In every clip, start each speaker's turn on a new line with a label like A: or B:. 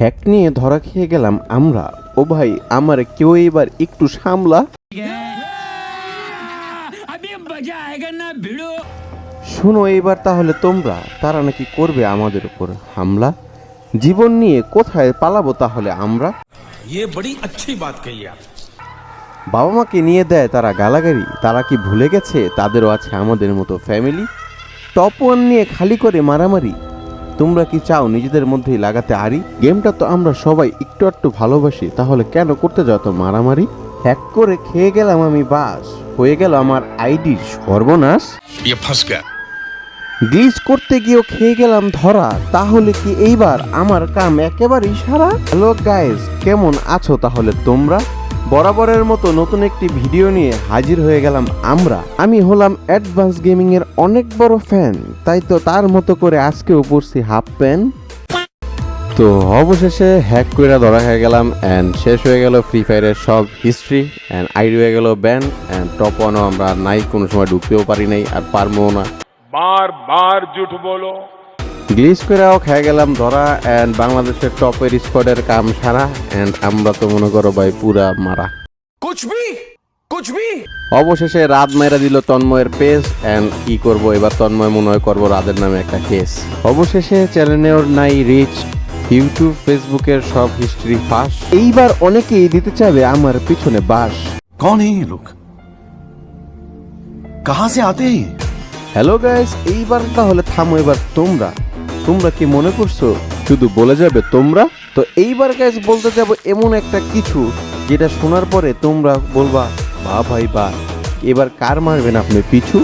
A: Hack নিয়ে ধরা খেয়ে গেলাম আমরা। ও ভাই আমার কেউ এবার একটু সামলা। শোনো এবার তাহলে তোমরা তারা নাকি করবে আমাদের উপর হামলা? জীবন নিয়ে কোথায় পালাবো তাহলে আমরা? বাবা মাকে নিয়ে দেয় তারা গালাগালি তারা কি ভুলে গেছে? তাদেরও আছে আমাদের মতো ফ্যামিলি টপ ওয়ান নিয়ে খালি করে মারামারি। তোমরা কি চাও নিজেদের মধ্যেই লাগাতে আরি গেমটা তো আমরা সবাই একটু একটু ভালোবাসি তাহলে কেন করতে যাও তো মারামারি? হ্যাক করে খেয়ে গেলাম আমি বাস। হয়ে গেল আমার আইডি সর্বনাশ।
B: ইয়ে
A: গ্লিচ করতে গিয়েও খেয়ে গেলাম ধরা তাহলে কি এইবার আমার কাম একেবারেই সারা হ্যালো গাইস কেমন আছো তাহলে তোমরা? বরাবরের মতো নতুন একটি ভিডিও নিয়ে হাজির হয়ে গেলাম আমরা। আমি হলাম অ্যাডভান্স গেমিংয়ের অনেক বড় ফ্যান তাই তো তার মতো করে আজকেও উপরছি হাফ প্যান তো অবশেষে হ্যাক করে ধরা হয়ে গেলাম অ্যান্ড শেষ হয়ে গেল ফ্রি ফায়ারের সব হিস্ট্রি অ্যান্ড আইড হয়ে গেল ব্যান অ্যান্ড টপ ওয়ানও আমরা নাই, কোনো সময় ঢুকতেও পারি নাই আর পারব না।
C: বার বার জুট বলো।
A: গ্রিস করেও খেয়ে গেলাম ধরা অ্যান্ড বাংলাদেশের টপের স্কোয়াডের কাম সারা অ্যান্ড আমরা তো মনে করো ভাই পুরা মারা। অবশেষে রাত মেরা দিল তন্ময়ের পেস অ্যান্ড কি করব এবার তন্ময় মনে হয় করব রাদের নামে একটা কেস অবশেষে চ্যানেলের নাই রিচ ইউটিউব ফেসবুকের সব হিস্ট্রি ফাঁস। এইবার অনেকেই দিতে চাবে আমার পিছনে বাস।
D: কন এই লোক কাহা সে আতে
A: হ্যালো গাইস এইবার তাহলে থামো এবার তোমরা। তোমরা কি মনে করছ? শুধু বলে যাবে তোমরা? তো এইবার গ্যাস বলতে যাব এমন একটা কিছু যেটা শোনার পরে তোমরা বলবা বা ভাই বা এবার কার মারবেন আপনি, পিছু?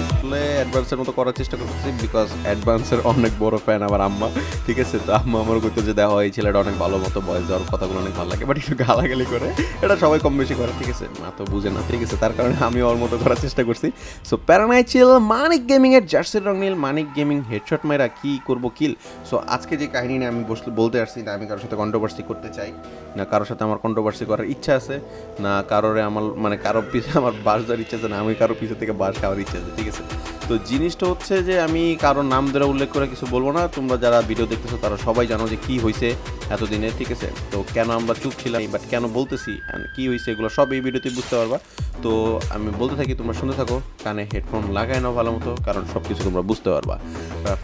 A: অ্যাডভান্সের মতো করার চেষ্টা করতেছি বিকজ অ্যাডভান্সের অনেক বড় ফ্যান আমার আম্মা। ঠিক আছে? তো আম্মা আমার কইতে যে দেওয়া হয় ছেলেটা অনেক ভালো মতো বয়স দেওয়ার কথাগুলো অনেক ভালো লাগে বাট একটু গালাগালি করে। এটা সবাই কম বেশি করে, ঠিক আছে? মা তো বুঝে না, ঠিক আছে? তার কারণে আমি ওর মতো করার চেষ্টা করছি। সো প্যারানাই চিল মানিক গেমিং এর জার্সির রং নীল মানিক গেমিং হেডশট মেরা কি করব কিল সো আজকে যে কাহিনী নিয়ে আমি বসলে, বলতে আসছি না, আমি কারোর সাথে কন্ট্রোভার্সি করতে চাই, না কারোর সাথে আমার কন্ট্রোভার্সি করার ইচ্ছা আছে, না কারোরে আমার মানে কারোর পিছে আমার বাস দেওয়ার ইচ্ছা আছে, না আমি কারোর পিছে থেকে বাস খাওয়ার ইচ্ছা আছে, ঠিক আছে? তো জিনিসটা হচ্ছে যে আমি কারোর নাম ধরে উল্লেখ করে কিছু বলব না। তোমরা যারা ভিডিও দেখতেছো, তারা সবাই জানো যে কি হয়েছে এতদিনে, ঠিক আছে? তো কেন আমরা চুপ ছিলাম বাট কেন বলতেছি কি হয়েছে এগুলো সব এই ভিডিওতে বুঝতে পারবা। তো আমি বলতে থাকি, তোমরা শুনতে থাকো, কানে হেডফোন লাগাই নাও ভালো মতো, কারণ সব কিছু তোমরা বুঝতে পারবা।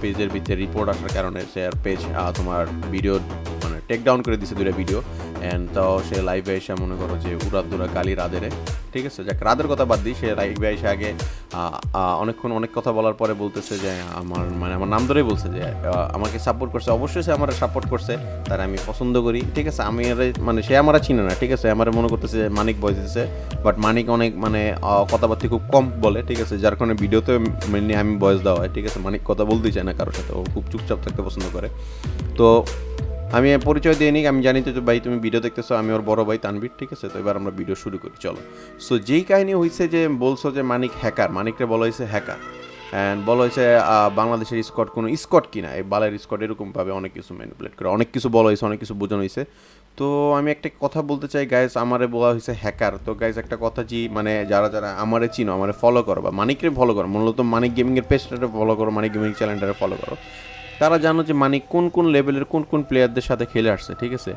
A: পেজের ভিতরে রিপোর্ট আসার কারণে শেয়ার পেজ তোমার ভিডিও মানে টেক ডাউন করে দিছে দুইটা ভিডিও অ্যান্ড তাও সে লাইভে এসে মনে করো যে উড়াদ দুরা গালি রাদেরে ঠিক আছে? যাক, রাদের কথা বাদ দিই, সে লাইভে এসে আগে অনেকক্ষণ অনেক কথা বলার পরে বলতেছে যে, আমার মানে আমার নাম ধরেই বলছে যে আমাকে সাপোর্ট করছে। অবশ্যই সে আমার সাপোর্ট করছে, তার আমি পছন্দ করি, ঠিক আছে? আমি মানে সে আমার চিনে না, ঠিক আছে? আমার মনে করতেছে যে, মানিক বয়স দিতেছে বাট মানিক অনেক মানে কথাবার্তা খুব কম বলে, ঠিক আছে? যার কারণে ভিডিওতে মেনলি আমি বয়স দেওয়া হয়, ঠিক আছে? মানিক কথা বলতেই চায় না কারোর সাথে, ও খুব চুপচাপ থাকতে পছন্দ করে। তো আমি পরিচয় দিয়ে নিই, আমি জানি তো ভাই তুমি ভিডিও দেখতেছো, আমি ওর বড় ভাই তানবীর ঠিক আছে? তো এবার আমরা ভিডিও শুরু করি, চলো। সো যেই কাহিনী হয়েছে যে বলছো যে মানিক হ্যাকার মানিককে বলা হয়েছে হ্যাকার অ্যান্ড বলা হয়েছে বাংলাদেশের স্কট কোনো স্কট কিনা, এই বালের স্কট এরকমভাবে অনেক কিছু ম্যানিপুলেট করে, অনেক কিছু বলা হয়েছে অনেক কিছু বোঝানো হয়েছে তো আমি একটা কথা বলতে চাই গাইজ আমারে বলা হয়েছে হ্যাকার তো গাইজ একটা কথা যে মানে যারা যারা আমারে চিনো, আমারে ফলো করো, বা মানিকরে ফলো করো, মূলত মানিক গেমিংয়ের পেজটাকে ফলো করো, মানিক গেমিং চ্যানেলটাকে ফলো করো। তারা জানো যে মানিক কোন কোন লেভেলের কোন কোন প্লেয়ারদের সাথে খেলে আসছে, ঠিক আছে?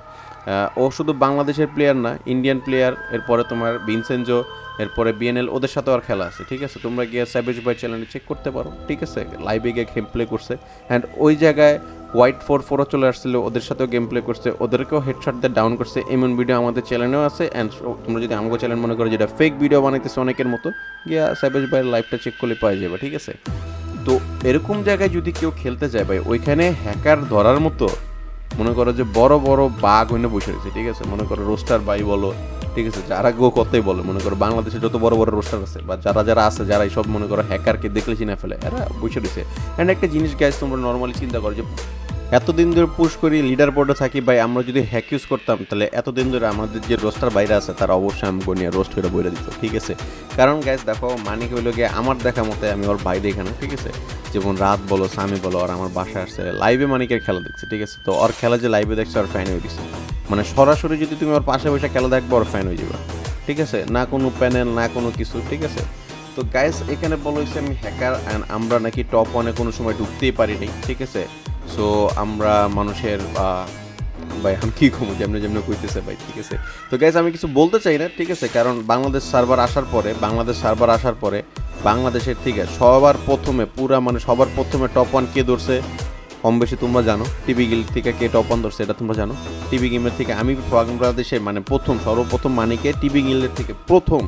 A: ও শুধু বাংলাদেশের প্লেয়ার না ইন্ডিয়ান প্লেয়ার এরপরে তোমার ভিনসেনজো এরপরে বিএনএল ওদের সাথে আর খেলা আছে, ঠিক আছে? তোমরা গিয়ে স্যাভেজ বাই চ্যানেলে চেক করতে পারো, ঠিক আছে? লাইভে গিয়ে গেম প্লে করছে। অ্যান্ড ওই জায়গায় হোয়াইট ফোর ফোরও চলে আসছিল, ওদের সাথেও গেম প্লে করছে, ওদেরকেও হেডশট দিয়ে ডাউন করছে। এমন ভিডিও আমাদের চ্যানেলেও আছে অ্যান্ড তোমরা যদি আমাকে চ্যানেল মনে করো যেটা ফেক ভিডিও বানাইতেছে অনেকের মতো, গিয়া স্যাভেজ বাইয়ের লাইভটা চেক করলে পাওয়া যাবে, ঠিক আছে? তো এরকম জায়গায় যদি কেউ খেলতে যায় ভাই, ওইখানে হ্যাকার ধরার মতো, মনে করো যে বড় বড় বাঘ ওইনে বসে রয়েছে, ঠিক আছে? মনে করো রোস্টার বাই বলো, ঠিক আছে? যারা গো কতই বলে, মনে করো বাংলাদেশে যত বড় বড় রোস্টার আছে, বা যারা যারা আছে, যারা এইসব মনে করো হ্যাকারকে দেখলে চিনে ফেলে, এরা বসে রয়েছে। অ্যান্ড একটা জিনিস গ্যাস তোমরা নর্মালি চিন্তা করো যে এতদিন ধরে পুশ করি লিডার বোর্ডে থাকি, ভাই, আমরা যদি হ্যাক ইউজ করতাম, তাহলে এতদিন ধরে আমাদের যে রোস্টার বাইরে আছে, তারা অবশ্যই আমি নিয়ে রোস্ট করে বলে দিত, ঠিক আছে? কারণ গ্যাস দেখো, মানিক হইল গিয়ে আমার দেখা মতে আমি ওর ভাই দেখানো ঠিক আছে? যেমন রাত বলো সামি বলো, আর আমার বাসায় আসছে লাইভে মানিকের খেলা দেখছে, ঠিক আছে? তো ওর খেলা যে লাইভে দেখছে, ওর ফ্যান হয়ে গেছে। মানে সরাসরি যদি তুমি ওর পাশে বসে খেলা দেখব, ওর ফ্যান হয়ে যাবে, ঠিক আছে? না কোনো প্যানেল না কোনো কিছু, ঠিক আছে? তো গাইস এখানে বলা হয়েছে আমি হ্যাকার অ্যান্ড আমরা নাকি টপ ওয়ানে কোনো সময় ঢুকতেই পারিনি, ঠিক আছে? সো আমরা মানুষের ভাই আমি কি কমু? যেমনি যেমনি কইতেছে, ভাই, ঠিক আছে? তো গ্যাস আমি কিছু বলতে চাই না, ঠিক আছে? কারণ বাংলাদেশ সার্ভার আসার পরে, বাংলাদেশ সার্ভার আসার পরে, বাংলাদেশের ঠিক আছে, সবার প্রথমে, পুরা মানে সবার প্রথমে টপ ওয়ান কে ধরছে? কম বেশি তোমরা জানো টিভি গিল থেকে কে টপ ওয়ান ধরছে, এটা তোমরা জানো? টিভি গেমের থেকে আমি বাংলাদেশে মানে প্রথম, সর্বপ্রথম মানিকে টিভি গিলের থেকে প্রথম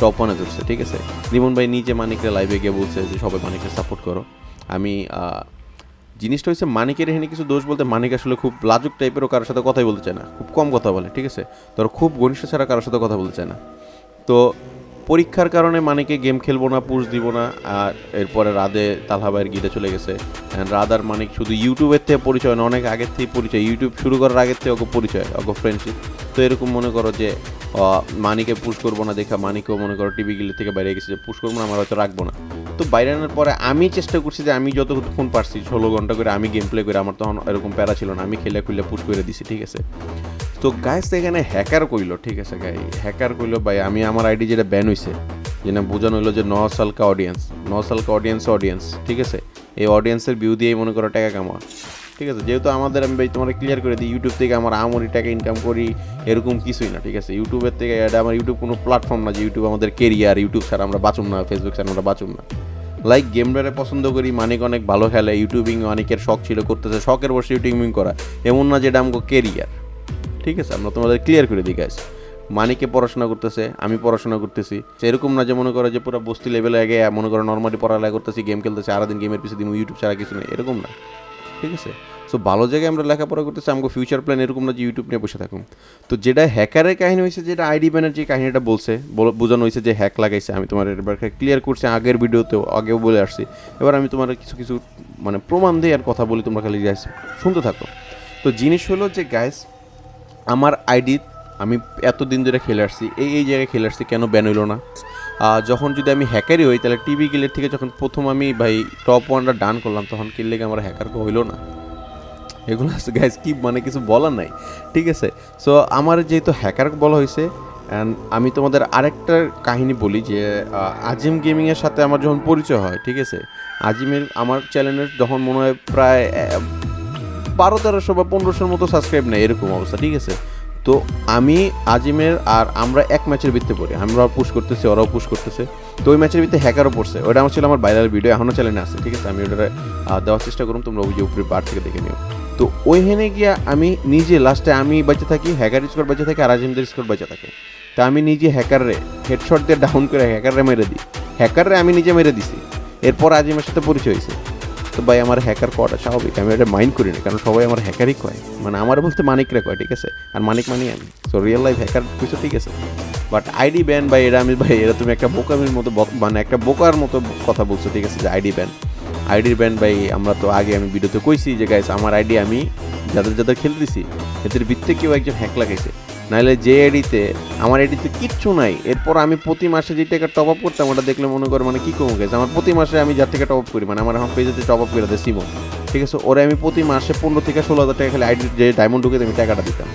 A: টপ ওয়ানে ধরছে, ঠিক আছে? রিমন ভাই নিজে মানিকের লাইভে গিয়ে বলছে যে, সবাই মানিককে সাপোর্ট করো। আমি জিনিসটা হচ্ছে মানিকের এখানে কিছু দোষ বলতে মানিক আসলে খুব লাজুক টাইপেরও কারোর সাথে কথাই বলতে চায় না। খুব কম কথা বলে, ঠিক আছে? ধরো খুব ঘনিষ্ঠ ছাড়া কারোর সাথে কথা বলতে চায় না। তো পরীক্ষার কারণে মানিকে গেম খেলব না পুষ দিব না, আর এরপরে রাধে তালহাবাইয়ের গিটে চলে গেছে। And রাধার মানিক শুধু ইউটিউবের থেকে পরিচয় না, অনেক আগের থেকে পরিচয়। ইউটিউব শুরু করার আগের থেকে ওকে পরিচয়, ওকে ফ্রেন্ডশিপ তো এরকম মনে করো যে মানিকে পুশ করব না, দেখা মানিকেও মনে করো টিভি গিলে থেকে বাইরে গেছে যে পুশ করব না, আমার হয়তো রাখব না। তো বাইরে আনার পরে আমি চেষ্টা করছি যে আমি যতক্ষণ পারছি, ষোলো ঘণ্টা করে আমি গেম প্লে করে, আমার তখন এরকম প্যারা ছিল না, আমি খেলে খুলে পুশ করে দিছি, ঠিক আছে? তো গাইস এখানে হ্যাকার কইলো, ঠিক আছে গাই হ্যাকার কইলো, ভাই, আমি আমার আইডি যেটা ব্যান হইছে যেটা বোঝানো হইল যে ন সালকা অডিয়েন্স ন সালকা অডিয়েন্স অডিয়েন্স ঠিক আছে? এই অডিয়েন্সের ভিউ দিয়েই মনে করো টাকা কামাওয়া ঠিক আছে? যেহেতু আমাদের আমি ভাই তোমার ক্লিয়ার করে দিই ইউটিউব থেকে আমার আমরি টাকা ইনকাম করি, এরকম কিছুই না, ঠিক আছে? ইউটিউবের থেকে এটা আমার ইউটিউব কোনো প্ল্যাটফর্ম না যে ইউটিউব আমাদের কেরিয়ার ইউটিউব ছাড়া আমরা বাঁচুম না ফেসবুক ছাড়া আমরা বাঁচুম না। লাইক গেম গেমটারে পছন্দ করি, মানিক অনেক ভালো খেলে ইউটিউবিং অনেকের শখ ছিল, করতেছে, শখের বসে ইউটিউবিং করা। এমন না যেটা আমাকে কেরিয়ার ঠিক আছে, আমরা তোমাদের ক্লিয়ার করে দিই গাইস মানিকে পড়াশোনা করতেছে, আমি পড়াশোনা করতেছি। সেরকম না যে মনে করো যে পুরো বস্তি লেভেলে আগে, মনে করো নর্মালি পড়ালেখা করতেছি গেম খেলতেছি দিন গেমের পিছিয়ে দিন ইউটিউব ছাড়া কিছু নেই, এরকম না। ঠিক আছে? সো ভালো জায়গায় আমরা লেখাপড়া করতেছি আমাকে ফিউচার প্ল্যান এরকম না যে ইউটিউব নিয়ে বসে থাকুন তো যেটা হ্যাকারের কাহিনী হয়েছে যেটা আইডি ব্যানের যে কাহিনীটা বলছে বল- বোঝানো হয়েছে যে হ্যাক লাগাইছে আমি তোমার এবার ক্লিয়ার করছি আগের ভিডিওতেও আগেও বলে আসছি। এবার আমি তোমার কিছু কিছু মানে প্রমাণ দিয়ে আর কথা বলি তোমরা খালি গাইস শুনতে থাকো। তো জিনিস হলো যে গাইস আমার আইডি আমি এতদিন ধরে খেলে আসছি এই এই জায়গায় খেলে আসছি কেন ব্যান হইল না? আহ, যখন যদি আমি হ্যাকারই হই তাহলে টিভি গিলের থেকে যখন প্রথম আমি ভাই টপ ওয়ানটা ডান করলাম তখন কিনলে আমার হ্যাকার হইল না? এগুলো গ্যাস কি মানে কিছু বলার নাই, ঠিক আছে? সো আমার যেহেতু হ্যাকার বলা হয়েছে অ্যান্ড আমি তোমাদের আরেকটা কাহিনী বলি যে আজিম গেমিংয়ের সাথে আমার যখন পরিচয় হয়, ঠিক আছে? আজিমের, আমার চ্যানেলের যখন মনে হয় প্রায় বারো, তেরোশো বা পনেরোশোর মতো সাবস্ক্রাইব নেই এরকম অবস্থা, ঠিক আছে? তো আমি আজিমের আর আমরা এক ম্যাচের ভিত্তি পড়ি আমরা পুশ করতেছি, ওরাও পুশ করতেছে। তো ওই ম্যাচের ভিত্তি হ্যাকারও পড়ছে, ওটা আমার ছিল আমার ভাইরাল ভিডিও এখনও চ্যানেলে আছে, ঠিক আছে? আমি ওটা দেওয়ার চেষ্টা করুন, তোমরা ওই যে উপরে বার থেকে দেখে নিও। তো ওইখানে গিয়া আমি নিজে লাস্টে আমি বেঁচে থাকি হ্যাকার স্কোর বেঁচে থাকি আর আজিমদের স্কোর বেঁচে থাকে। তা আমি নিজে হ্যাকাররে হেডশট দিয়ে ডাউন করে হ্যাকাররে মেরে দিই। হ্যাকাররে আমি নিজে মেরে দিছি। এরপর আজিমের সাথে পরিচয় হয়েছে। তো ভাই, আমার হ্যাকার করাটা স্বাভাবিক। আমি এটা মাইন্ড করি না, কারণ সবাই আমার হ্যাকারই কয়। মানে আমার বলতে মানিকরা কয়, ঠিক আছে? আর মানিক মানি আমি। সো রিয়েল লাইফ হ্যাকার কিছু ঠিক আছে। বাট আইডি ব্যান ভাই, এটা আমি, ভাই, এটা তুমি একটা বোকামির মতো মানে একটা বোকার মতো কথা বলছো, ঠিক আছে? যে আইডি ব্যান আইডির ব্যান ভাই, আমরা তো আগে আমি ভিডিওতে কইছি যে গাইস আমার আইডি আমি যাদের যাদের খেলে দিছি, এদের ভিত্তে কেউ একজন হ্যাক লাগাইছে। নাহলে যে আইডিতে, আমার আইডিতে কিচ্ছু নাই, এরপর আমি প্রতি মাসে যে টাকা টপ আপ করতাম, ওটা দেখলে মনে করে মানে কি কমে গেছে আমার প্রতি মাসে আমি যার থেকে টপ আপ করি মানে আমার এখন পেজেতে টপ আপ করে দেয় ঠিক আছে? ওরা আমি প্রতি মাসে পনেরো থেকে ষোলো হাজার টাকা খেলে আইডি যে ডায়মন্ড ঢুকে আমি টাকাটা দিতাম।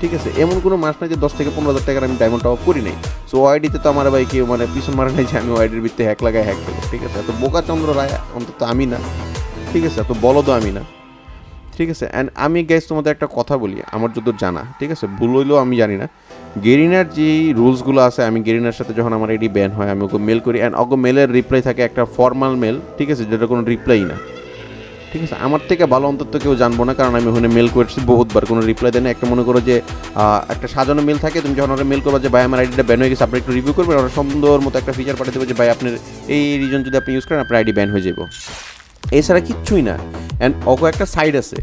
A: ঠিক আছে, এমন কোনো মাস নাই যে দশ থেকে পনেরো হাজার টাকার আমি ডায়মন্ড টপ করি নাই। সো ওয়াইডিতে তো আমার ভাই কেউ মানে পিছন মারা নাই যে আমি ওয়াইডির ভিত্তি হ্যাক লাগাই হ্যাক খেলো ঠিক আছে? এত বোকা চন্দ্র রায়, অন্তত আমি না, ঠিক আছে? এত বলদও আমি না, ঠিক আছে? অ্যান্ড আমি গ্যাস তোমাদের একটা কথা বলি, আমার যত জানা, ঠিক আছে? ভুল হইলেও আমি জানি না। গেরিনার যে রুলসগুলো আছে, আমি গেরিনার সাথে যখন আমার এটি ব্যান হয়, আমি ওকে মেল করি অ্যান্ড ওকে মেলের রিপ্লাই থাকে একটা ফর্মাল মেল ঠিক আছে? যেটা কোনো রিপ্লাই না। ঠিক আছে, আমার থেকে ভালো অন্তত কেউ জানব না, কারণ আমি ওখানে মেল করেছি বহুতবার, কোনো রিপ্লাই দেয় না একটা মনে করো যে একটা সাজানো মেল থাকে, তুমি যখন ওরা মেল করব যে, ভাই, আমার আইডিটা ব্যান হয়ে গেছে, আপনি একটু রিভিউ করবেন, ওরা সুন্দর মতো একটা ফিচার পাঠিয়ে দেবো যে, ভাই, আপনার এই রিজন যদি আপনি ইউজ করেন, আপনার আইডি ব্যান হয়ে যাব এছাড়া কিচ্ছুই না। অ্যান্ড অক একটা সাইড আছে,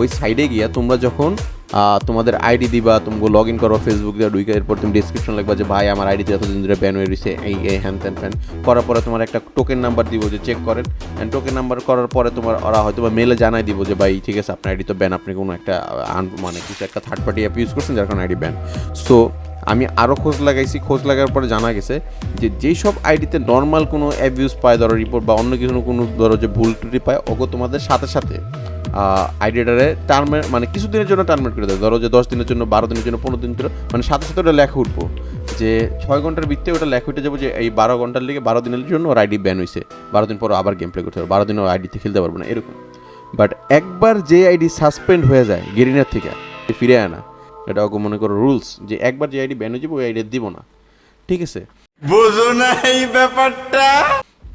A: ওই সাইডে গিয়া তোমরা যখন তোমাদের আইডি দিবা তুমি লগ ইন করো ফেসবুক দিয়ে ঢুকে এরপর তুমি ডিসক্রিপশন লিখবা যে, ভাই, আমার আইডিতে এতদিন ধরে ব্যান হয়ে রয়েছে এই এই হ্যান ত্যান ফ্যান করার পরে তোমার একটা টোকেন নাম্বার দিব যে চেক করেন. অ্যান্ড টোকেন নাম্বার করার পরে তোমার ওরা হয়তো বা মেলে জানাই দিব যে, ভাই, ঠিক আছে, আপনার আইডি তো ব্যান আপনি কোনো একটা মানে কিছু একটা থার্ড পার্টি অ্যাপ ইউজ করছেন, যার কারণে আইডি ব্যান সো আমি আরও খোঁজ লাগাইছি, খোঁজ লাগার পরে জানা গেছে যে, যেই সব আইডিতে নর্মাল কোনো অ্যাবিউজ পায়, ধরো রিপোর্ট বা অন্য কিছু কোনো ধরো যে ভুল ত্রুটি পায়, ওগো তোমাদের সাথে সাথে আইডিটারে টার্মে মানে কিছুদিনের জন্য টার্মেট করে দেয়। ধরো যে দশ দিনের জন্য, বারো দিনের জন্য, পনেরো দিনের জন্য মানে সাথে সাথে ওটা লেখা উঠবো। যে ছয় ঘণ্টার ভিত্তিতে ওটা লেখা উঠে যাব যে এই বারো ঘণ্টার লিগে বারো দিনের জন্য ওর আইডি ব্যান হয়েছে বারো দিন পর আবার গেম প্লে করতে হবে। বারো দিন ওর আইডিতে খেলতে পারব না, এরকম। বাট একবার যে আইডি সাসপেন্ড হয়ে যায়, গেরিনার থেকে ফিরে আনা এটা ওকে মনে করো রুলস যে একবার যে আইডি ব্যান হয়ে যাবে, ওই আইডি দিব না। ঠিক আছে?
E: বুঝো না এই ব্যাপারটা।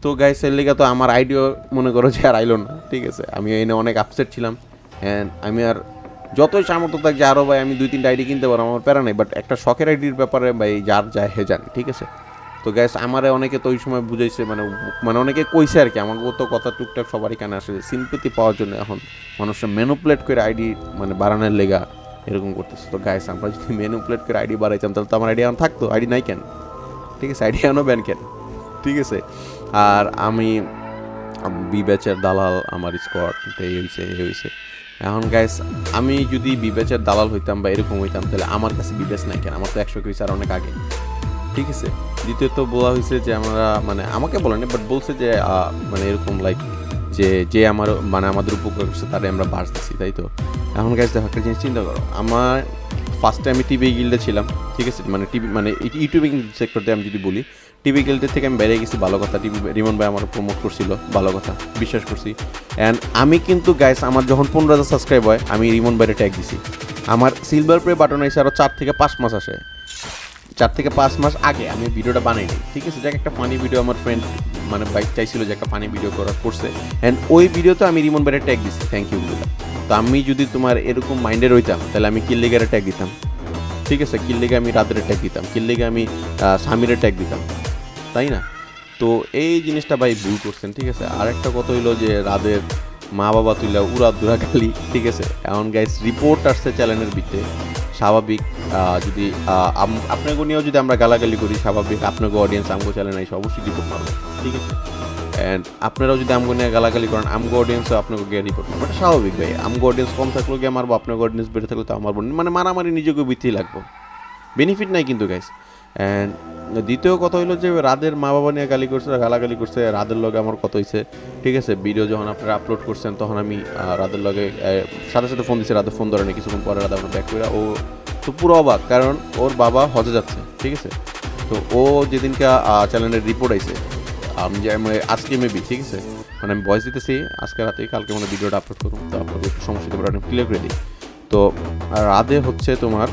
A: তো গাইস এর লিগা তো আমার আইডিও মনে করো যে আর আইলো না। ঠিক আছে, আমি এনে অনেক আপসেট ছিলাম। অ্যান্ড আমি আর যতই সামর্থ্য থাক যে আরও ভাই আমি দুই তিনটা আইডি কিনতে পারব, আমার প্যারা নেই। বাট একটা শখের আইডির ব্যাপারে ভাই যার যায়, হে জানে, ঠিক আছে? তো গ্যাস আমারে অনেকে তো ওই সময় বুঝাইছে মানে মানে অনেকে কইছে আর কি আমাকে তো কথা টুকটাক সবারই কানে আসে সিম্পতি পাওয়ার জন্য এখন মানুষের ম্যানুপ্লেট করে আইডি মানে বাড়ানোর লেগা এরকম করতেছে। তো গাইস আমরা যদি ম্যানুপ্লেট করে আইডি বাড়াইতাম, তাহলে তো আমার আইডি এখন থাকতো। আইডি নাই কেন? ঠিক আছে আইডি এখনও ব্যান কেন? ঠিক আছে? আর আমি বি ব্যাচের দালাল আমার স্কোয়াড এই হয়েছে এই হয়েছে এখন গাইস আমি যদি বি ব্যাচের দালাল হইতাম বা এরকম হইতাম, তাহলে আমার কাছে বিবেচ নাই কেন? আমার তো একশো কেজি আর অনেক আগে। ঠিক আছে? দ্বিতীয়ত বলা হয়েছে যে আমরা মানে আমাকে বলেনি বাট বলছে যে মানে এরকম লাইক যে যে আমার মানে আমাদের উপকার করছে, তারে আমরা দিচ্ছি তাই তো? এখন গাইস দেখো একটা জিনিস চিন্তা করো। আমার ফার্স্টে আমি টিভি গিল্ডে ছিলাম, ঠিক আছে? মানে টিভি মানে ইউটিউবিং সেক্টরতে আমি যদি বলি টিভি গিল্ডের থেকে আমি বেরিয়ে গেছি ভালো কথা। টিভি রিমন ভাই আমার প্রমোট করছিল, ভালো কথা, বিশ্বাস করছি। অ্যান্ড আমি কিন্তু গাইস আমার যখন পনেরো হাজার সাবস্ক্রাইব হয়, আমি রিমন ভাইয়ের ট্যাগ দিছি। আমার সিলভার প্লে বাটন এসে আরও চার থেকে পাঁচ মাস আসে। চার থেকে পাঁচ মাস আগে আমি ভিডিওটা বানাই নিই। ঠিক আছে? যাক একটা ফানি ভিডিও আমার ফ্রেন্ড মানে বাইক চাইছিল যে একটা ফানি ভিডিও করার করছে অ্যান্ড ওই ভিডিওতে আমি রিমন ভাইয়ের ট্যাগ দিছি থ্যাংক ইউ বলে। তো আমি যদি তোমার এরকম মাইন্ডে রইতাম, তাহলে আমি কিল্লিগারের ট্যাগ দিতাম। ঠিক আছে? কিল্লিগে আমি রাতের ট্যাগ দিতাম কিল্লিগে আমি সামিরের ট্যাগ দিতাম। তাই না? তো এই জিনিসটা ভাই ভুল করছেন, ঠিক আছে? আর একটা কথা হইল যে রাদের মা বাবা তুইলা উড়া দুরা খালি ঠিক আছে? এখন গাইস রিপোর্ট আসছে চ্যানেলের ভিতরে স্বাভাবিক যদি আপনাকে নিয়েও যদি আমরা গালাগালি করি, স্বাভাবিক আপনাকে অডিয়েন্স আমগো চ্যানেল নাই অবশ্যই রিপোর্ট মারবো ঠিক আছে? অ্যান্ড আপনারাও যদি আমগো নিয়ে গালাগালি করেন, আমগো অডিয়েন্সও আপনাকে গিয়ে রিপোর্ট মারবো এটা স্বাভাবিক ভাই, আমগো অডিয়েন্স কম থাকলেও গিয়ে মারবো আপনাকে অডিয়েন্স বেড়ে থাকলে তো আমার মানে মারামারি নিজেকে বৃদ্ধি লাগবো। বেনিফিট নাই কিন্তু গাইস অ্যান্ড দ্বিতীয় কথা হইল যে রাদের মা বাবা নিয়ে গালি করছে গালাগালি করছে, রাদের লগে আমার কত হয়েছে ঠিক আছে ভিডিও যখন আপনারা আপলোড করছেন, তখন আমি রাদের লগে সাথে সাথে ফোন দিচ্ছে রাদের ফোন ধরে না কিছুক্ষণ পরে রাধা আমার ব্যাক করে ও তো পুরো অবাক, কারণ ওর বাবা হজে যাচ্ছে, ঠিক আছে? তো ও যেদিনকে চ্যানেলের রিপোর্ট আইছে, আমি আমি আজকে মেবি ঠিক আছে? মানে আমি ভয়েস দিতেছি, আজকে রাতে, কালকে মানে ভিডিওটা আপলোড করুন তো একটু সমস্যা দিতে পারেন ক্লিয়ার করে দিই। তো রাধে হচ্ছে তোমার,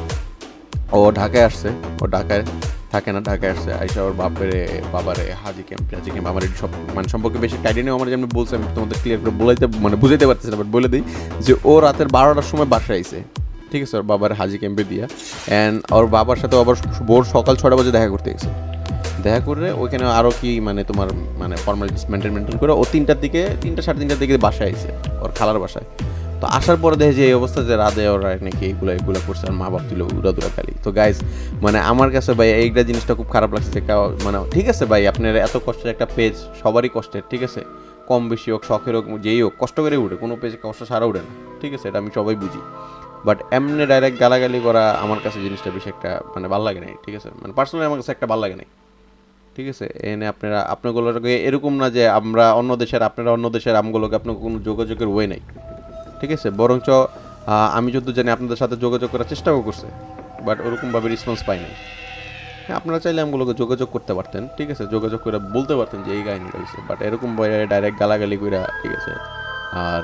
A: ও ঢাকায় আসছে, ও ঢাকায় থাকে না, ঢাকায় আসছে আইসা ওর বাপের, বাবারে, হাজি ক্যাম্প হাজি ক্যাম্প, আমার সব মানে সম্পর্কে বেশি আইডিয়া নেই, আমার যেমন বলছে, আমি তোমাদের ক্লিয়ার করে বলাইতে মানে বুঝাইতে পারতেছি না বাট বলে দিই যে ও রাতের বারোটার সময় বাসায় আইসে ঠিক আছে, ওর বাবার হাজি ক্যাম্পে দিয়া অ্যান্ড ওর বাবার সাথে আবার ভোর সকাল ছটা বাজে দেখা করতে গেছে। দেখা করে ওইখানে আরও কি মানে তোমার মানে ফর্মালিটিস মেনটেন মেনটেন করে ও তিনটার দিকে, তিনটা সাড়ে তিনটার দিকে বাসায় আইসে ওর খালার বাসায়। তো আসার পরে দেখে যে এই অবস্থা যে রাধে ওরা নাকি এইগুলো এইগুলো করছে আর মা বাপ তুলে উড়া দুরা খালি। তো গাইজ মানে আমার কাছে ভাই এইটা জিনিসটা খুব খারাপ লাগছে মানে ঠিক আছে ভাই, আপনার এত কষ্টের একটা পেজ সবারই কষ্টের, ঠিক আছে? কম বেশি হোক, শখের হোক, যেই হোক, কষ্ট করে উঠে, কোনো পেজে কষ্ট সারা উঠে না, ঠিক আছে? এটা আমি সবাই বুঝি। বাট এমনি ডাইরেক্ট গালাগালি করা আমার কাছে জিনিসটা বেশি একটা মানে ভালো লাগে নাই, ঠিক আছে? মানে পার্সোনালি আমার কাছে একটা ভালো লাগে নাই, ঠিক আছে? এনে আপনারা আপনাগুলোকে এরকম না যে আমরা অন্য দেশের আপনারা অন্য দেশের আমগুলোকে আপনার কোনো যোগাযোগের ওয়ে নাই। ঠিক আছে? বরঞ্চ আমি যত জানি আপনাদের সাথে যোগাযোগ করার চেষ্টাও করছে, বাট ওরকমভাবে রেসপন্স পাই নাই। হ্যাঁ আপনারা চাইলে আমগুলোকে যোগাযোগ করতে পারতেন, ঠিক আছে? যোগাযোগ করে বলতে পারতেন যে এই কাহিনীটা হয়েছে বাট এরকম ডাইরেক্ট গালাগালি করে ঠিক আছে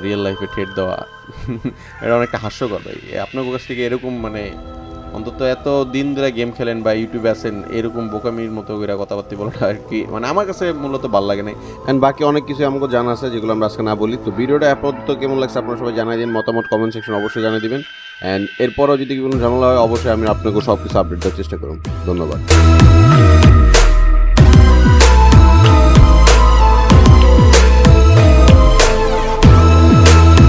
A: রিয়েল লাইফে ঠেট দেওয়া, এটা অনেকটা হাস্যকর ভাই। আপনার কাছ থেকে এরকম মানে অন্তত এত দিন ধরে গেম খেলেন বা ইউটিউবে আছেন, এরকম বোকামির মতো করে কথাবার্তা বলাটা আর কি। মানে আমার কাছে মূলত ভালো লাগে নাই। অ্যান্ড বাকি অনেক কিছু আমাকে জানা আছে যেগুলো আমরা আজকে না বলি। তো ভিডিওটা আপাতত কেমন লাগছে আপনারা সবাই জানাই দিন, মতামত কমেন্ট সেকশন অবশ্যই জানিয়ে দিবেন। অ্যান্ড এরপরও যদি কোনো ঝামেলা হয়, অবশ্যই আমি আপনাকে সব কিছু আপডেট দেওয়ার চেষ্টা করুন। ধন্যবাদ।